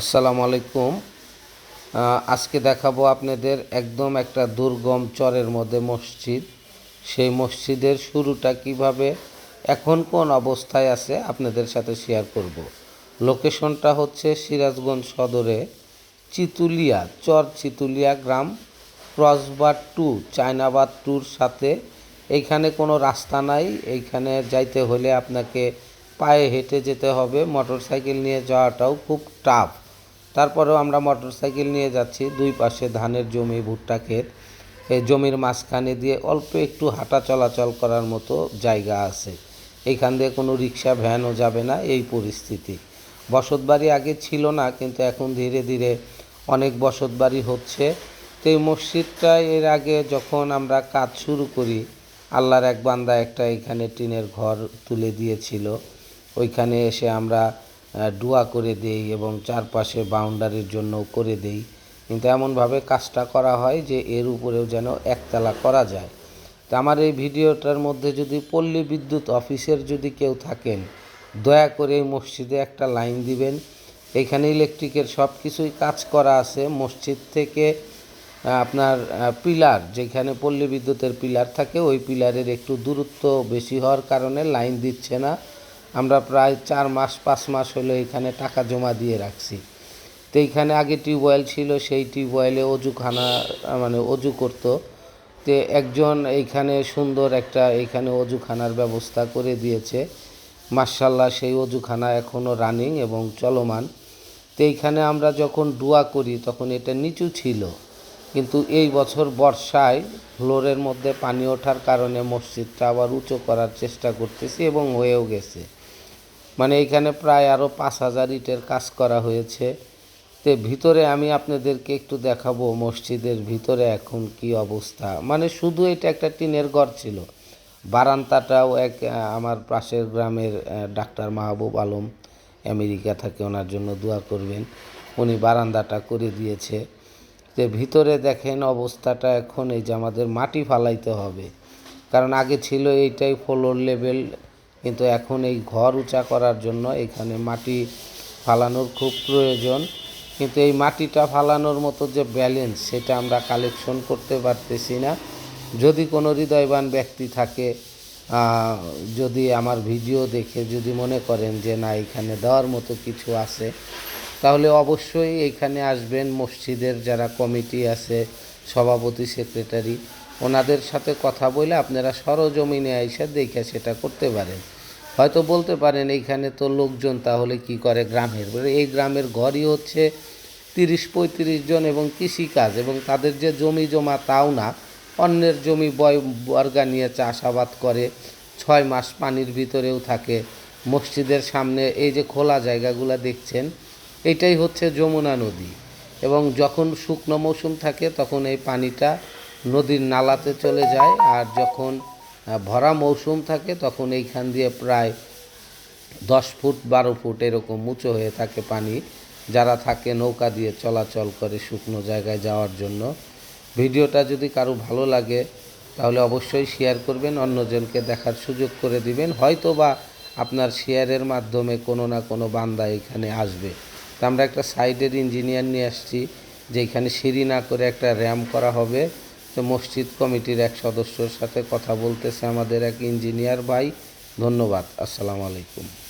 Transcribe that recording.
আসসালামু আলাইকুম। আজকে দেখাবো আপনাদের একদম একটা দুর্গম চরের মধ্যে মসজিদ। সেই মসজিদের শুরুটা কীভাবে, এখন কোন অবস্থায় আছে আপনাদের সাথে শেয়ার করব। লোকেশনটা হচ্ছে সিরাজগঞ্জ সদরে চিতুলিয়া, চর চিতুলিয়া গ্রাম ক্রসবার টু চায়নাবাদ টুর সাথে। এইখানে কোনো রাস্তা নাই এইখানে যাইতে হলে আপনাকে পায়ে হেঁটে যেতে হবে। মোটরসাইকেল নিয়ে যাওয়াটাও খুব টাফ তারপরেও আমরা মোটরসাইকেল নিয়ে যাচ্ছি। দুই পাশে ধানের জমি, ভুট্টা ক্ষেত। এই জমির মাঝখানে দিয়ে অল্প একটু হাঁটা চলাচল করার মতো জায়গা আছে। এইখান দিয়ে কোনো রিক্সা, ভ্যানও যাবে না এই পরিস্থিতি। বসতবাড়ি আগে ছিল না, কিন্তু এখন ধীরে ধীরে অনেক বসতবাড়ি হচ্ছে। তো এই মসজিদটা এর আগে যখন আমরা কাজ শুরু করি, আল্লাহর এক বান্দা একটা এখানে টিনের ঘর তুলে দিয়েছিল। ওইখানে এসে আমরা ডুয়া করে দেই এবং চারপাশে বাউন্ডারির জন্য করে দেই। কিন্তু এমনভাবে কাজটা করা হয় যে এর উপরেও যেন একতলা করা যায়। তো আমার এই ভিডিওটার মধ্যে যদি পল্লী বিদ্যুৎ অফিসের যদি কেউ থাকেন, দয়া করে এই মসজিদে একটা লাইন দিবেন। এখানে ইলেকট্রিকের সব কিছুই কাজ করা আছে। মসজিদ থেকে আপনার পিলার, যেখানে পল্লী বিদ্যুতের পিলার থাকে, ওই পিলারের একটু দূরত্ব বেশি হওয়ার কারণে লাইন দিচ্ছে না। আমরা প্রায় চার মাস, পাঁচ মাস হলো এখানে টাকা জমা দিয়ে রাখছি। তো এইখানে আগে টিউবওয়েল ছিল, সেই টিউবওয়েলে অজুখানা মানে অজু করতো। তে একজন এইখানে সুন্দর একটা এইখানে অজুখানার ব্যবস্থা করে দিয়েছে। মার্শাল্লাহ সেই অজুখানা এখনও রানিং এবং চলমান। তো এইখানে আমরা যখন ডুয়া করি, তখন এটা নিচু ছিল। কিন্তু এই বছর বর্ষায় ফ্লোরের মধ্যে পানি ওঠার কারণে মসজিদটা আবার উঁচু করার চেষ্টা করতেছি এবং হয়েও গেছে। মানে এখানে প্রায় আরও পাঁচ হাজার ইটের কাজ করা হয়েছে। তে ভিতরে আমি আপনাদেরকে একটু দেখাবো মসজিদের ভিতরে এখন কি অবস্থা। মানে শুধু এটা একটা টিনের ঘর ছিল। বারান্দাটাও এক আমার পাশের গ্রামের ডাক্তার মাহবুব আলম, আমেরিকা থাকে ওনার জন্য দোয়া করবেন। উনি বারান্দাটা করে দিয়েছে। যে ভিতরে দেখেন অবস্থাটা এখন এই যে আমাদের মাটি ফালাইতে হবে। কারণ আগে ছিল এইটাই ফ্লোর লেভেল। কিন্তু এখন এই ঘর উঁচা করার জন্য এখানে মাটি ফালানোর খুব প্রয়োজন। কিন্তু এই মাটিটা ফালানোর মতো যে ব্যালেন্স সেটা আমরা কালেকশন করতে পারতেছি না। যদি কোনো হৃদয়বান ব্যক্তি থাকে যদি আমার ভিডিও দেখে যদি মনে করেন যে না, এখানে দেওয়ার মতো কিছু আছে, তাহলে অবশ্যই এখানে আসবেন। মসজিদের যারা কমিটি আছে সভাপতি, সেক্রেটারি, ওনাদের সাথে কথা বলে আপনারা সরজমিনে আইসা দেখে সেটা করতে পারেন। হয়তো বলতে পারেন, এইখানে তো লোকজন, তাহলে কি করে গ্রামের? এই গ্রামের ঘরই হচ্ছে তিরিশ পঁয়ত্রিশ জন এবং কৃষিকাজ এবং তাদের যে জমি জমা তাও না। অন্যের জমি বয়, বর্গা নিয়ে চাষাবাদ করে, ছয় মাস পানির ভিতরেও থাকে। মসজিদের সামনে এই যে খোলা জায়গাগুলো দেখছেন এটাই হচ্ছে যমুনা নদী। এবং যখন শুকনো মৌসুম থাকে, তখন এই পানিটা নদীর নালাতে চলে যায়। আর যখন ভরা মৌসুম থাকে, তখন এইখান দিয়ে প্রায় দশ ফুট, বারো ফুট এরকম উঁচু হয়ে থাকে পানি, যারা থাকে নৌকা দিয়ে চলাচল করে শুকনো জায়গায় যাওয়ার জন্য। ভিডিওটা যদি কারও ভালো লাগে, তাহলে অবশ্যই শেয়ার করবেন, অন্যজনকে দেখার সুযোগ করে দিবেন। হয়তো বা আপনার শেয়ারের মাধ্যমে কোনো না কোনো বান্দা এখানে আসবে। তা আমরা একটা সাইডের ইঞ্জিনিয়ার নিয়ে আসছি যে এখানে সিঁড়ি না করে একটা র্যাম করা হবে। তো মসজিদ কমিটির এক সদস্যর সাথে কথা বলতেছে আমাদের এক ইঞ্জিনিয়ার ভাই। ধন্যবাদ, আসসালামু আলাইকুম।